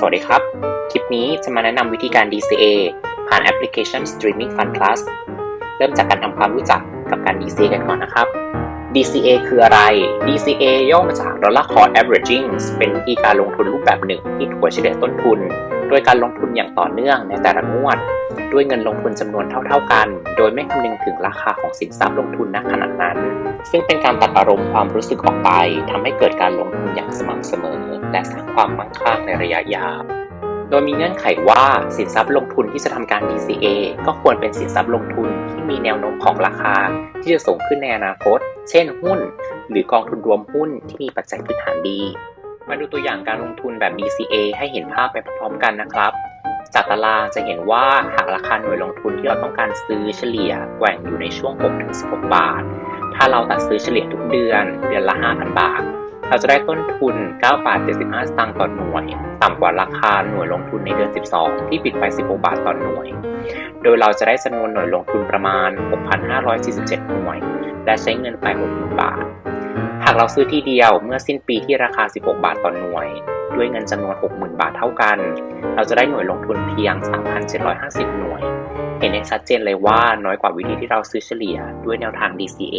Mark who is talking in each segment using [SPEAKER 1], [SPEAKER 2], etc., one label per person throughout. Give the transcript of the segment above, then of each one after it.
[SPEAKER 1] สวัสดีครับ คลิปนี้จะมาแนะนำวิธีการ DCA ผ่านแอปพลิเคชัน Streaming Fund Plus เริ่มจากการทำความรู้จักกับการ DCA กันก่อนนะครับ DCA คืออะไร DCA ย่อมาจาก Dollar Cost Averaging เป็นวิธีการลงทุนรูปแบบหนึ่งที่ถัวเฉลี่ยต้นทุน โดยการลงทุนอย่างต่อเนื่องในแต่ละงวด ด้วยเงินลงทุนจำนวนเท่า ๆกัน โดยไม่คำนึงถึงราคาของสินทรัพย์ลงทุนณขณะนั้น ซึ่งเป็นการตัดอารมณ์ความรู้สึกออกไปทำให้เกิดการลงทุนอย่างสม่ำเสมอ และสร้างความมั่งคั่งในระยะยาว โดยมีเงื่อนไขว่าสินทรัพย์ลงทุนที่จะทำการ DCA ก็ควรเป็นสินทรัพย์ลงทุนที่มีแนวโน้มของราคา ที่จะสูงขึ้นในอนาคต เช่น หุ้น หรือกองทุนรวมหุ้นที่มีปัจจัยพื้นฐานดี มาดูตัวอย่างการลงทุนแบบ DCA ให้เห็นภาพไปพร้อมกันนะครับจากตารางจะเห็นว่าหากราคาหน่วยลงทุนที่เราต้องการซื้อเฉลี่ยแกว่งอยู่ในช่วง 6-16 บาท ถ้าเราตัดซื้อเฉลี่ยทุกเดือน เดือนละ 5,000 บาท เราจะได้ต้นทุน 9 บาท 75 สตางค์ต่อหน่วย ต่ำกว่าราคาหน่วยลงทุนในเดือน 12 ที่ปิดไป 16 บาทต่อหน่วย โดยเราจะได้จำนวนหน่วยลงทุนประมาณ 6,547 หน่วย และใช้เงินไป 60,000 บาท หากเราซื้อที่เดียวเมื่อสิ้นปีที่ราคา 16 บาทต่อหน่วย ด้วยเงินจำนวน 60,000 บาทเท่ากัน เราจะได้หน่วยลงทุนเพียง 3,750 หน่วย เห็นได้ชัดเจนเลยว่าน้อยกว่าวิธีที่เราซื้อเฉลี่ยด้วยแนวทาง DCA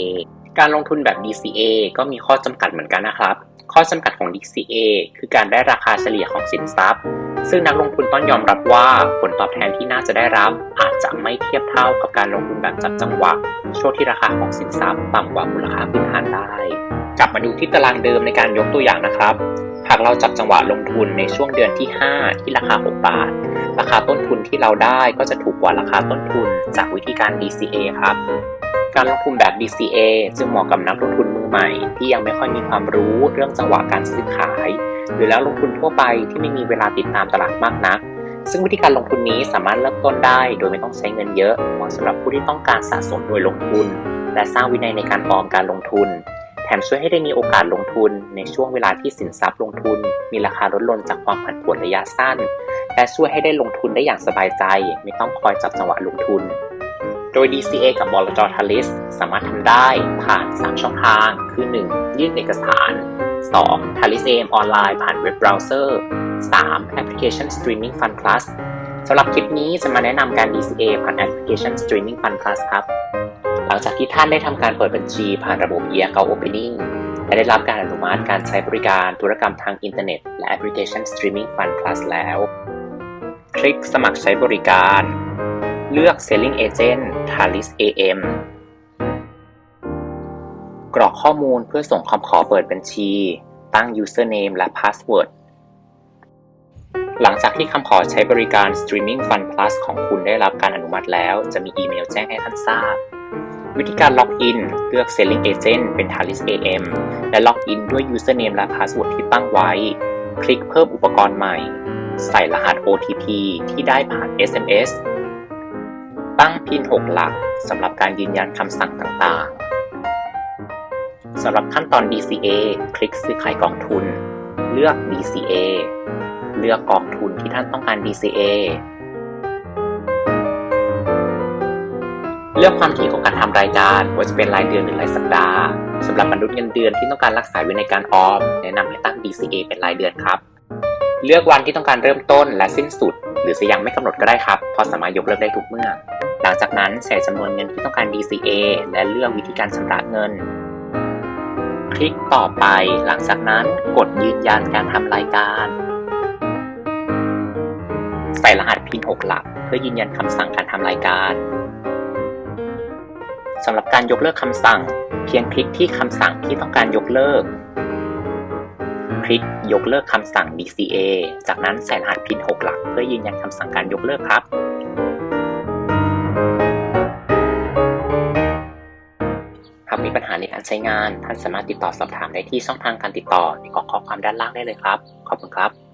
[SPEAKER 1] การลงทุนแบบ DCA ก็มีข้อจำกัดเหมือนกันนะครับ ข้อจำกัดของ DCA คือการได้ราคาเฉลี่ยของสินทรัพย์ ซึ่งนักลงทุนต้องยอมรับว่าผลตอบแทนที่น่าจะได้รับอาจจะไม่เทียบเท่ากับการลงทุนแบบจับจังหวะช่วงที่ราคาของสินทรัพย์ต่ำกว่ามูลค่าพื้นฐานได้ กลับมาดูที่ตารางเดิมในการยกตัวอย่างนะครับหากเราจับจังหวะลงทุนในช่วงเดือนที่ 5 ที่ราคา 6 บาท ราคาต้นทุนที่เราได้ก็จะถูกกว่าราคาต้นทุนจากวิธีการ DCA ครับ การลงทุนแบบ DCA จึงเหมาะกับนักลงทุนมือใหม่ ที่ยังไม่ค่อยมีความรู้เรื่องจังหวะการซื้อขาย หรือแล้วลงทุนทั่วไปที่ไม่มีเวลาติดตามตลาดมากนัก ซึ่งวิธีการลงทุนนี้สามารถเริ่มต้นได้โดยไม่ต้องใช้เงินเยอะเหมาะสำหรับผู้ที่ต้องการสะสมโดยลงทุน และสร้างวินัยในการออมการลงทุนแถมช่วยให้ได้มีโอกาสลงทุนในช่วงเวลาที่สินทรัพย์ลงทุน มีราคาลดลงจากความผันผวนระยะสั้น และช่วยให้ได้ลงทุนได้อย่างสบายใจ ไม่ต้องคอยจับจังหวะลงทุน โดย DCA กับบลจทาริสสามารถทำได้ผ่าน 3 ช่องทาง คือ 1. ยื่นเอกสาร 2. ทาริสเอมออนไลน์ผ่านเว็บเบราว์เซอร์ 3. แอปพลิเคชัน Streaming Fund Plus สำหรับคลิปนี้จะมาแนะนำการ DCA ผ่านแอปพลิเคชัน Streaming Fund Plus ครับ หลังจากที่ท่านได้ทำการเปิดบัญชีผ่านระบบ e account opening และได้รับการอนุมัติการใช้บริการธุรกรรมทางอินเทอร์เน็ต และแอปพลิเคชัน Streaming Fund Plus แล้ว คลิกสมัครใช้บริการ เลือก Selling Agent Thalis AM กรอกข้อมูลเพื่อส่งคำขอเปิดบัญชี ตั้ง Username และ Password หลังจากที่คำขอใช้บริการ Streaming Fund Plus ของคุณได้รับการอนุมัติแล้ว จะมีอีเมลแจ้งให้ท่านทราบ วิธีการล็อกอินเลือก Selling Agent เป็น Thalis AM และล็อกอินด้วย Username และ Password ที่ตั้งไว้ คลิกเพิ่มอุปกรณ์ใหม่ ใส่รหัส OTP ที่ได้ผ่าน SMS ตั้งพิน 6 หลักสำหรับการยืนยันคำสั่งต่างๆ สำหรับขั้นตอน DCA คลิกซื้อขายกองทุน เลือก DCA เลือกกองทุนที่ท่านต้องการ DCA เลือกความถี่ของการทำรายการว่าจะเป็นรายเดือนหรือรายสัปดาห์สำหรับมนุษย์เงินเดือนที่ต้องการรักษาไวินัยการออม แนะนำให้ตั้ง DCA เป็นรายเดือนครับ เลือกวันที่ต้องการเริ่มต้นและสิ้นสุด หรือจะยังไม่กำหนดก็ได้ครับเพราะสามารถยกเลิกได้ทุกเมื่อ หลังจากนั้นใส่จำนวนเงินที่ต้องการ DCA และเลือกวิธีการชำระเงิน คลิกต่อไป หลังจากนั้นกดยืนยันการทำรายการ ใส่รหัสพิน6หลัก เพื่อยืนยันคำสั่งการทำรายการสำหรับการยกเลิกคำสั่ง เพียงคลิกที่คำสั่งที่ต้องการยกเลิก ลิกยกเลิกคำสั่ง DCA จากนั้นใส่รหัสพิน6หลัก เพื่อยืนยันคำสั่งการยกเลิกครับ หากมีปัญหาในการใช้งาน ท่านสามารถติดต่อสอบถามได้ที่ช่องทางการติดต่อในกล่องข้อความด้านล่างได้เลยครับ ขอบคุณครับ